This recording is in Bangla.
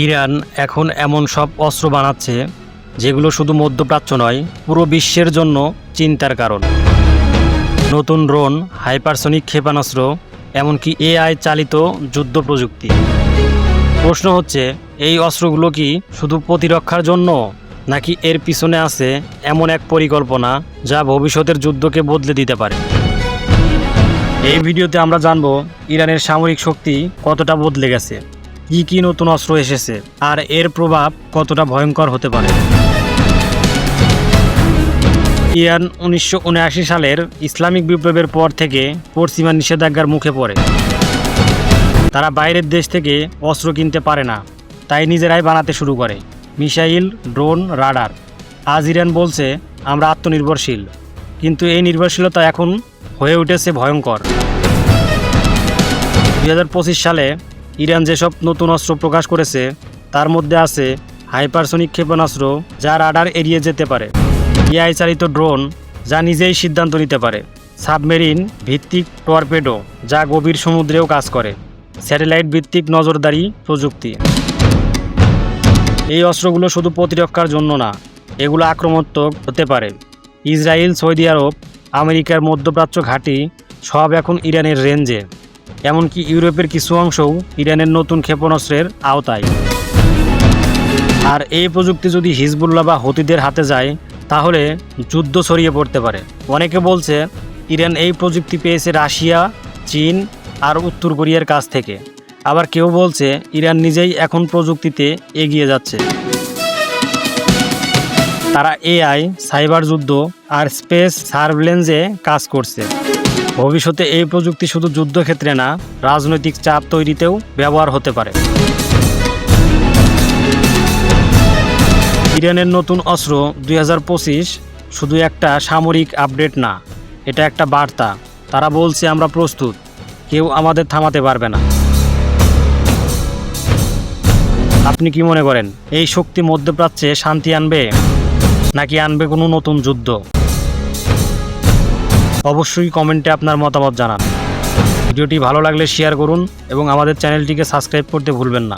ইরান এখন এমন সব অস্ত্র বানাচ্ছে যেগুলো শুধু মধ্যপ্রাচ্য নয়, পুরো বিশ্বের জন্য চিন্তার কারণ। নতুন ড্রোন, হাইপারসনিক ক্ষেপণাস্ত্র, এমনকি এআই চালিত যুদ্ধ প্রযুক্তি। প্রশ্ন হচ্ছে, এই অস্ত্রগুলো কি শুধু প্রতিরক্ষার জন্য, নাকি এর পিছনে আছে এমন এক পরিকল্পনা যা ভবিষ্যতের যুদ্ধকে বদলে দিতে পারে? এই ভিডিওতে আমরা জানব, ইরানের সামরিক শক্তি কতটা বদলে গেছে। কি কি নতুন অস্ত্র এসেছে? আর এর প্রভাব কতটা ভয়ঙ্কর হতে পারে? ইরান উনিশশো উনআশি সালের ইসলামিক বিপ্লবের পর থেকে পশ্চিমা নিষেধাজ্ঞার মুখে পড়ে। তারা বাইরের দেশ থেকে অস্ত্র কিনতে পারে না, তাই নিজেরাই বানাতে শুরু করে। Missile, drone, radar. আজ ইরান বলছে, আমরা আত্মনির্ভরশীল। কিন্তু এই নির্ভরশীলতা এখন হয়ে উঠেছে ভয়ঙ্কর। দু হাজার পঁচিশ সালে ইরান যেসব নতুন অস্ত্র প্রকাশ করেছে, তার মধ্যে আছে হাইপারসনিক ক্ষেপণাস্ত্র যা রাডার এড়িয়ে যেতে পারে। এআই চালিত ড্রোন যা নিজেই সিদ্ধান্ত নিতে পারে। সাবমেরিন ভিত্তিক টর্পেডো যা গভীর সমুদ্রেও কাজ করে। স্যাটেলাইট ভিত্তিক নজরদারি প্রযুক্তি। এই অস্ত্রগুলো শুধু প্রতিরক্ষার জন্য না, এগুলো আক্রমণাত্মক হতে পারে। ইসরায়েল, সৌদি আরব, আমেরিকার মধ্যপ্রাচ্য ঘাঁটি সব এখন ইরানের রেঞ্জে। এমনকি ইউরোপের কিছু অংশও ইরানের নতুন ক্ষেপণাস্ত্রের আওতায়। আর এই প্রযুক্তি যদি হিজবুল্লাহ বা হতিদের হাতে যায়, তাহলে যুদ্ধ ছড়িয়ে পড়তে পারে। অনেকে বলছে, ইরান এই প্রযুক্তি পেয়েছে রাশিয়া, চীন আর উত্তর কোরিয়ার কাছ থেকে। আবার কেউ বলছে, ইরান নিজেই এখন প্রযুক্তিতে এগিয়ে যাচ্ছে। তারা এআই, সাইবার যুদ্ধ আর স্পেস সার্ভলেন্সে কাজ করছে। ভবিষ্যতে এই প্রযুক্তি শুধু যুদ্ধক্ষেত্রে না, রাজনৈতিক চাপ তৈরিতেও ব্যবহার হতে পারে। ইরানের নতুন অস্ত্র দুই হাজার পঁচিশ শুধু একটা সামরিক আপডেট না, এটা একটা বার্তা। তারা বলছে, আমরা প্রস্তুত। কেউ আমাদের থামাতে পারবে না। আপনি কি মনে করেন, এই শক্তি মধ্যপ্রাচ্যে শান্তি আনবে, নাকি আনবে কোনো নতুন যুদ্ধ? অবশ্যই কমেন্টে আপনার মতামত জানান। ভিডিওটি ভালো লাগলে শেয়ার করুন এবং আমাদের চ্যানেলটিকে সাবস্ক্রাইব করতে ভুলবেন না।